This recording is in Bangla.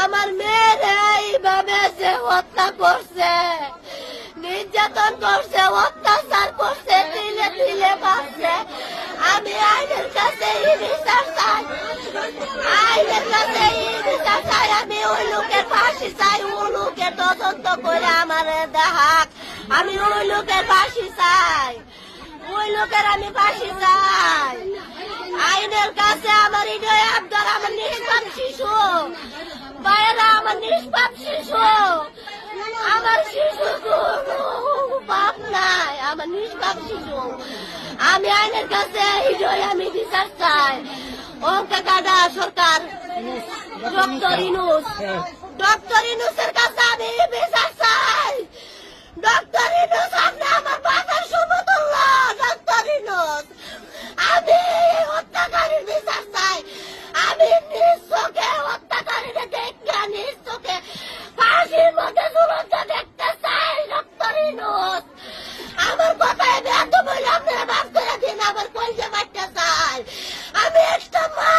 আমার মেয়ে এইভাবে সে হত্যা করছে, নির্যাতন করছে, অত্যাচার করছে, তিলে তিলে পাচ্ছে আমি আইনের কাছে আইনের কাছে আমি ওই লোকের ফাঁসি চাই, ও লোকের তদন্ত করে আমার দেখাক। আমি ওই লোকের ফাঁসি চাই, ওই লোকের আমি ফাঁসি চাই। আইনের কাছে আমার হৃদয় আমার নিষ্পাপ শিশু আমার শিশু বাপ নাই। আমার নিষ্পাপ শিশু আমি আইনের কাছে হৃদয় আমি বিচার চাই। অঙ্কা কাদা সরকার। ডক্টর ইনুস। ডক্টর ইনুসের কাছে আমি Esta mãe!